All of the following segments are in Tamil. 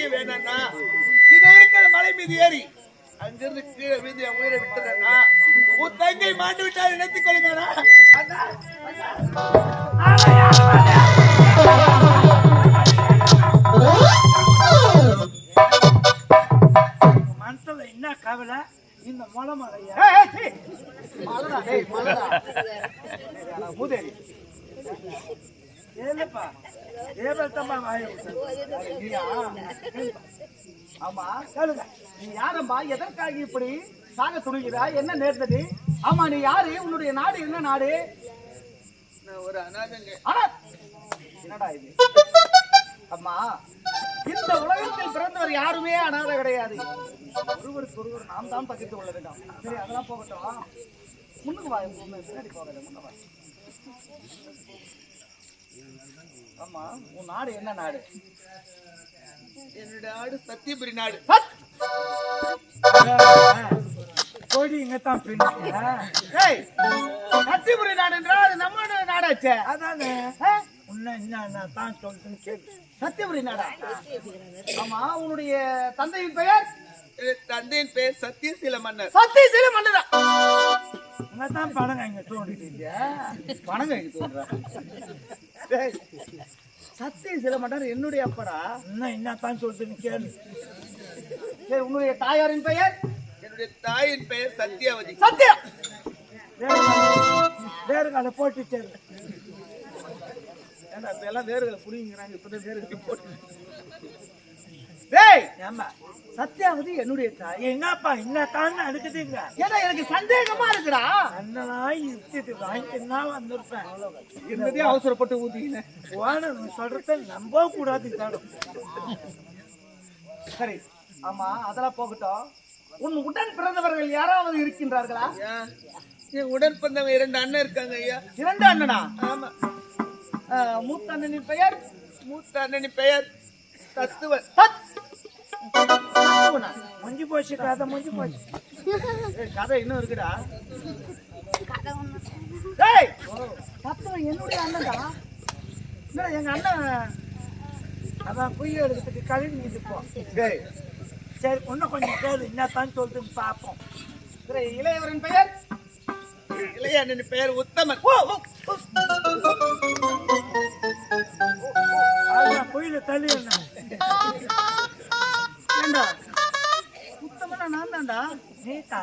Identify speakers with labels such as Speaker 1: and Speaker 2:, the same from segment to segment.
Speaker 1: பாக்கியம் வேணாம்னா இது இருக்கிற மலை மீது ஏறி அங்கிருந்து கீழே விழுந்து என் உயிரை விட்டுறேன்னா உன் தங்கை மாண்டு விட்டால் நினைத்துக் கொள்ளுங்கண்ணா? அண்ணா
Speaker 2: மனசுல என்ன கவலை? இந்த மொளை மலையா
Speaker 1: ஏய்,
Speaker 2: ஏலப்பா. ஏபத்தம்மா வாய?
Speaker 1: ஆமா கேளுங்க. நீ யாரம்மா எதற்காக இப்படி சாக துணிகிறாய் என்ன நேர்ந்தது? ஆமா நீ யாரு? உன்னுடைய நாடு என்ன நாடு? ஒரு அனாதங்க. என்னடா இது? அம்மா இந்த உலகத்தில் பிறந்தவர் யாருமே அனாதை கிடையாது. ஒருவருக்கு ஒருவர் நாம் தான் பகிர்ந்து கொள்ள வேண்டும். சரி அதெல்லாம் போகட்டும். முன்னுக்கு வா முன்ன பின்னாடி போகாத முன்ன வா. ஆமா உன் நாடு என்ன நாடு? என்னுடைய நாடு சத்தியபுரி நாடு.
Speaker 2: கோழி இங்கத்தான் பின்னியா
Speaker 1: ஏய், சத்தியபுரி நாடு என்றால் அது நம்ம நாடாச்சே.
Speaker 2: அதானே? என்ன தான் சொல்றேன்னு கேட்டு
Speaker 1: சத்தியபுரி நாடா? ஆமா உன்னுடைய தந்தையின் பெயர்? தந்தையின் பெயர் சத்தியசீல மன்னர் சத்தியசீல மன்னர்
Speaker 2: இங்கதான் பணம் இங்க தோண்டிட்டீங்க
Speaker 1: பணம் எங்க தோன்ற சத்தியசீல மன்னர் என்னுடைய அப்படா
Speaker 2: இன்னும் என்ன தான் சொல்றேன்னு கேளு.
Speaker 1: சரி உன்னுடைய தாயாரின் பெயர்? என்னுடைய தாயின் பெயர் சத்யாவதி. சத்யா!
Speaker 2: வேறு கால- வேறு காலை போட்டு
Speaker 1: இப்ப எல்லாம் வேறுகளை புரியுங்கிறாங்க இப்பதான் வேறுகளை போட்டு டேய்!
Speaker 2: ஏமா
Speaker 1: சத்யாவதி என்னுடைய தாய்.
Speaker 2: என்ன தான் அடுக்குதுங்க
Speaker 1: ஏன்னா எனக்கு சந்தேகமா இருக்குடா.
Speaker 2: அண்ணனா இருக்கு வாங்கிட்டு வந்திருப்பேன்.
Speaker 1: இருந்ததே அவசரப்பட்டு ஊத்திக்கினேன்.
Speaker 2: ஓனர் சொல்றத நம்ப கூடாது
Speaker 1: சரி ஆமா அதெல்லாம் போகட்டும். உன் உடன் பிறந்தவர்கள் யாராவது இருக்கின்றார்களா? என் உடன் பிறந்தவங்க இரண்டு அண்ணன் இருக்காங்க ஐயா. இரண்டு அண்ணனா? ஆமா. மூத்த அண்ணனின் பெயர் மூத்த அண்ணனின் பெயர் தத்துவன்
Speaker 2: முடிஞ்சு போச்சு கதை முடிஞ்சு போச்சு.
Speaker 1: கதை இன்னும் இருக்குடா. தத்துவன் என்னுடைய அண்ணன்டா. என்னடா எங்க அண்ணன்?
Speaker 2: அதான் குய்ய எடுக்கிறதுக்கு கழுவி
Speaker 1: டேய்
Speaker 2: சரி இன்னும் கொஞ்சம் கேளு என்ன தான் சொல்றதுன்னு பார்ப்போம்
Speaker 1: இளையவரின் பெயர்? இளைய அண்ணனின் பெயர் உத்தமன்.
Speaker 2: குயில தள்ளி
Speaker 1: ஏண்டா? உத்தமனா நான் தான்டா
Speaker 2: நீட்டா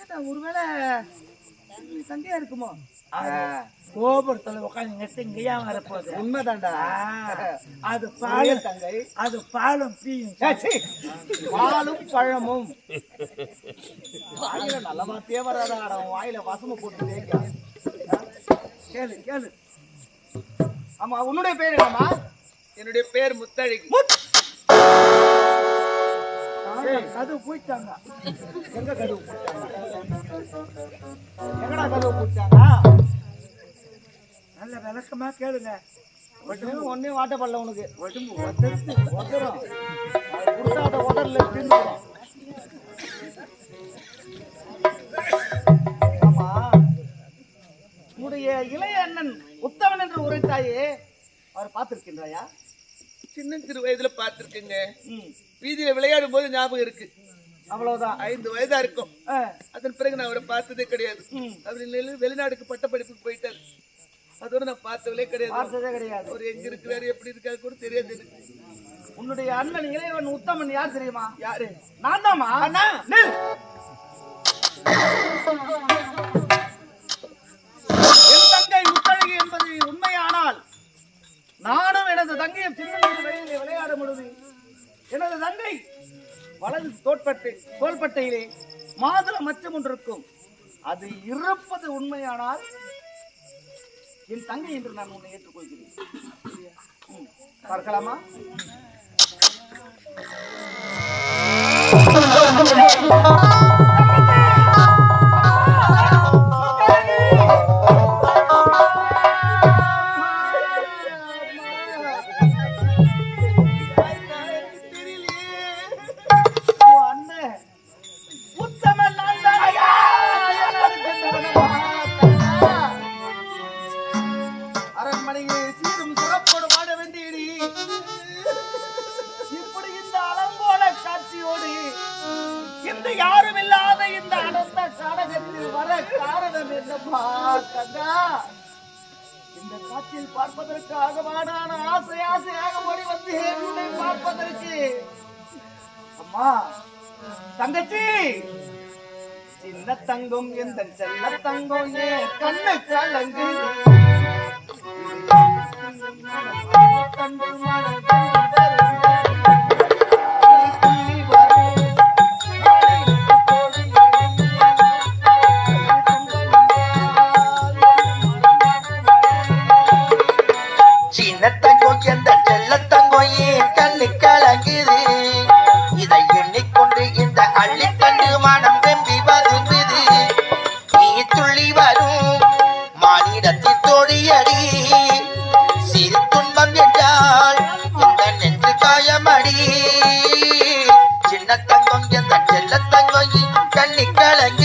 Speaker 1: ஏண்டா ஒருவேளை தங்கையா இருக்குமோ?
Speaker 2: கோபுரத்துல உட்காந்து நெட்டு இங்கேயா வரப்போகுது.
Speaker 1: உண்மைதான்டா.
Speaker 2: அது பாலும்
Speaker 1: தங்கை
Speaker 2: அது பாலும் பீயும்.
Speaker 1: பாலும் பழமும். வாயில நல்ல வார்த்தையே வராதா வாயில வசம போட்டு. கேளு கேளு. ஆமா உன்னுடைய பேர் என்னம்மா? என்னுடைய பேர் முத்தழகி
Speaker 2: அது போயிட்டாங்க
Speaker 1: எங்க கதவு எங்கடா கதவு பூட்டாங்க
Speaker 2: நல்ல விளக்கமா கேளுங்க.
Speaker 1: ஒன்றும் ஒன்னே வாட்டப்படல உனக்கு. உடம்பு ஒதத்து உதறம். குடுத்தாத உடல்ல தின்னுடும் ஆமா. உன்னுடைய இளைய அண்ணன் உத்தமன் என்று உரைத்தாயே அவர் பார்த்திருக்கின்றாயா? சின்ன சிறு வயதுல பார்த்திருக்கேங்க. வீதியில விளையாடும் போது ஞாபகம் இருக்கு. அவ்வளவுதான். ஐந்து வயதா இருக்கும். அதன் பிறகு நான் அவரை பார்த்ததே கிடையாது. அவர் வெளி- வெளிநாடுக்கு பட்ட படிப்புக்கு போயிட்டார். அதோட நான் பார்த்தவளே கிடையாது. பார்த்ததே கிடையாது. அவர் எங்க இருக்கிறாரு எப்படி இருக்காரு கூட தெரியாது எனக்கு. உன்னுடைய அண்ணன் இளையவன் உத்தமன் யார் தெரியுமா? யாரு? நான் தாமா அண்ணா! என்பது உண்மையானால் நானும் எனது தங்கையும் சின்ன விளையாட பொழுது எனது தங்கை வலது தோட்பட்டு தோள்பட்டையிலே மாதுள மச்சம் ஒன்று இருக்கும் அது இருப்பது உண்மையானால் என் தங்கை என்று நான் உன்னை ஏற்றுக்கொள்கிறேன் பார்க்கலாமா Thank you. பார்ப்பதற்காக வாடான ஆசை ஆசையாக ஓடி வந்து உன்னை பார்ப்பதற்கு. அம்மா தங்கச்சி! சின்ன தங்கம் எந்த செல்ல தங்கம்? ஏ கண்ணு கலங்கு. கண்டு மனம்
Speaker 3: கண்ணு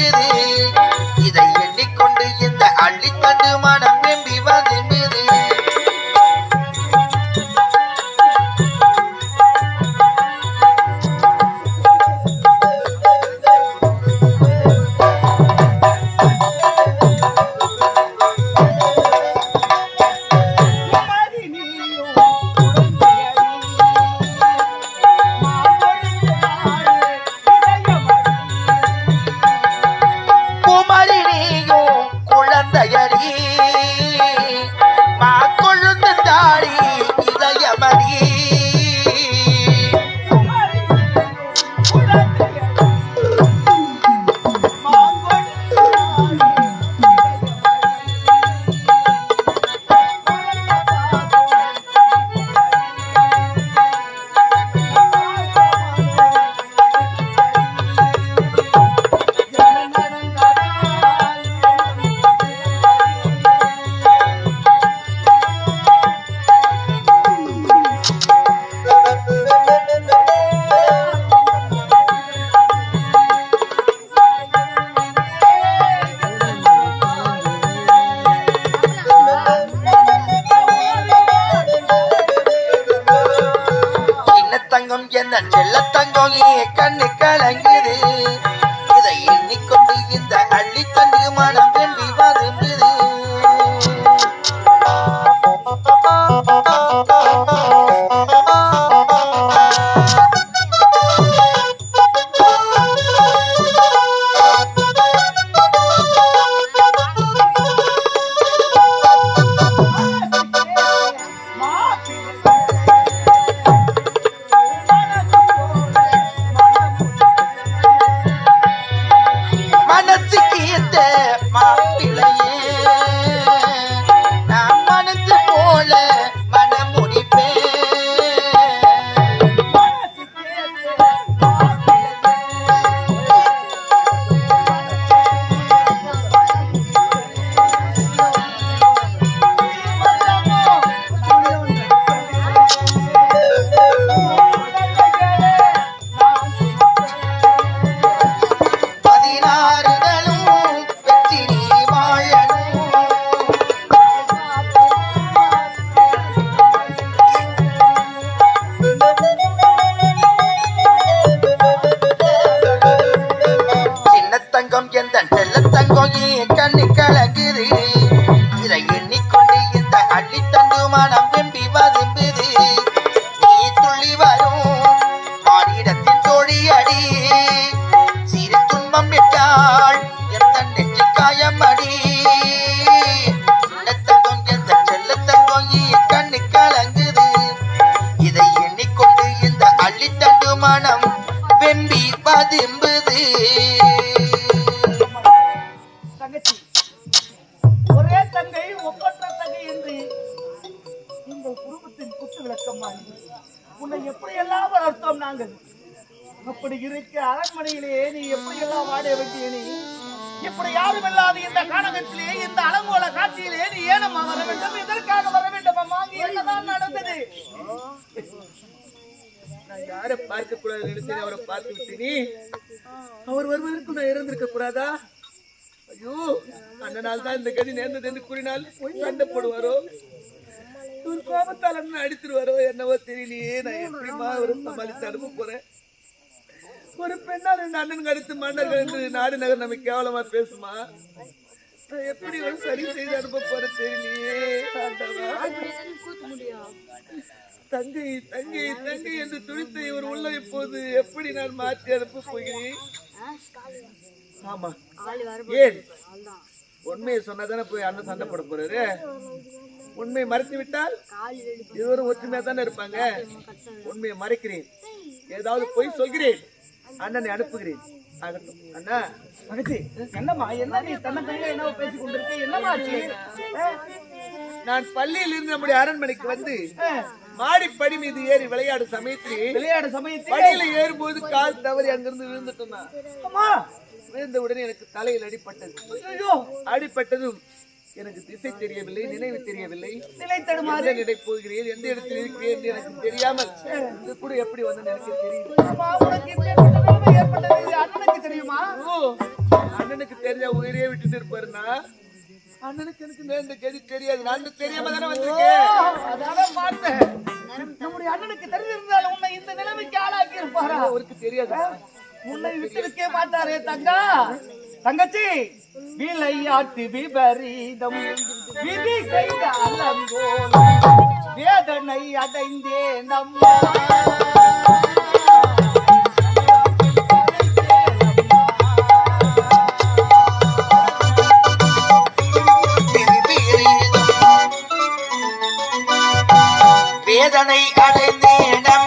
Speaker 3: தங்கம் என்ன நெஞ்சு அடி சின்ன கண்ணு கலங்குது. இதை எண்ணிக்கொண்டு இந்த அள்ளித்தண்டு மனம் வெம்பி வதும்புது.
Speaker 1: தங்கச்சி ஒரே தங்கை ஒப்பற்ற தங்கை என்று இந்த குடும்பத்தின் குத்து உன்னை எப்படியெல்லாம் வளர்த்தோம் நாங்கள்? அப்படி இருக்க அரண்மனையிலே நீ எப்படி எல்லாம் வாட வேண்டிய நீ இப்படி யாரும் இல்லாத இந்த கானகத்திலே இந்த அலங்கோல காட்சியிலே நீ ஏனம்மா வர வேண்டும்? எதற்காக வர வேண்டும் அம்மா? என்னதான் நடந்தது? நான் யாரை பார்க்க கூடாது அவரை பார்த்து விட்டேனே. அவர் வருவதற்கு நான் இருந்திருக்க கூடாதா? ஐயோ அந்த நாள் தான் இந்த கதி நேர்ந்தது என்று கூறினால் போய் சண்டை போடுவாரோ ஒரு கோபத்தால் அடித்துருவாரோ என்னவோ தெரியலையே. நான் எப்படிமா அவரும் சமாளித்து அனுப்ப போறேன்?
Speaker 4: ஒரு பெண்ணால் ரெண்டு அண்ணன் கடித்து மன்னர்கள் என்று நாடு நகர் நம்ம கேவலமா பேசுமா? எப்படி ஒரு சரி செய்து அனுப்ப போற தெரியலையே தங்கை தங்கை தங்கை என்று துடித்த இவர் உள்ள இப்போது எப்படி நான் மாற்றி அனுப்ப போகிறேன்? ஆமா. ஏன்? உண்மையை சொன்னாதானே போய் அண்ணன் சண்டை போட போறாரு? உண்மையை மறைத்து விட்டால் இருவரும் ஒற்றுமையா தானே இருப்பாங்க? உண்மையை மறைக்கிறேன். ஏதாவது போய் சொல்கிறேன். அண்ணனை அனுப்புகிறேன். ஆகட்டும் அண்ணா
Speaker 1: என்னம்மா என்ன நீ தன்னத்தனியா என்ன பேசி கொண்டிருக்க? என்னம்மா ஆச்சு?
Speaker 4: நான் பள்ளியில் இருந்து நம்முடைய அரண்மனைக்கு வந்து மாடி படி மீது ஏறி விளையாடும் சமயத்தில்
Speaker 1: விளையாடு சமயத்தில்?
Speaker 4: படியில ஏறும்போது கால் தவறி அங்கிருந்து விழுந்துட்டோம் நான்.
Speaker 1: அம்மா!
Speaker 4: விழுந்த உடனே எனக்கு தலையில் அடிபட்டது.
Speaker 1: ஐயோ!
Speaker 4: அடிபட்டதும் எனக்கு திசை தெரியவில்லை நினைவு தெரியவில்லை.
Speaker 1: நிலை தடுமாறு
Speaker 4: எந்த நிலை போகிறேன் எந்த இடத்தில் இருக்கிறேன் என்று எனக்கு தெரியாமல் இது கூட எப்படி வந்து எனக்கு தெரியும்.
Speaker 1: அண்ணனுக்கு தெரியுமா?
Speaker 4: அண்ணனுக்கு தெரிஞ்ச உயிரே விட்டுட்டு இருப்பாருன்னா அண்ணனுக்கு எனக்கு நேர்ந்த கதி தெரியாது. நான் தெரியாம தானே வந்திருக்கேன்.
Speaker 1: அதான் பார்த்தேன். நம்முடைய அண்ணனுக்கு தெரிஞ்சிருந்தாலும் உன்னை இந்த நிலைமைக்கு ஆளாக்கி இருப்பாரா
Speaker 4: அவருக்கு தெரியாதா.
Speaker 1: உன்னை விட்டிருக்கே மாட்டாரே தங்கா. தங்கச்சி! விளையாட்டு விபரீதம். விதி செய்த அலங்கோலம் வேதனை அடைந்தே நம்ம
Speaker 3: வேதனை
Speaker 1: அடைந்தே நம்ம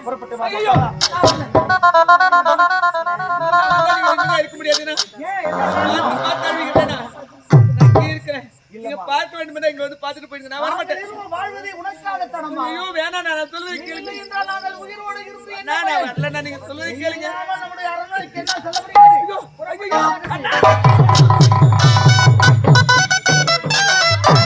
Speaker 1: புறப்பட்டு
Speaker 4: நீங்க இருக்க முடியாதுண்ணா பார்த்து இருக்கிறேன் நீங்க பார்க்க வேண்டும் இங்க வந்து பார்த்துட்டு போயிடுங்க நான் வரமாட்டேன்
Speaker 1: நாங்கள்
Speaker 4: ஐயோ வேணா நான் சொல்லுவது கேளுங்க
Speaker 1: என்றால் நாங்கள் உயிரோடு இருந்து என்ன
Speaker 4: நான் வரல நீங்க சொல்லுவது கேளுங்க
Speaker 1: நம்முடைய அரண்மனைக்கு என்ன சொல்ல முடியாது
Speaker 4: ஐயோ, ஐயோ, அண்ணா.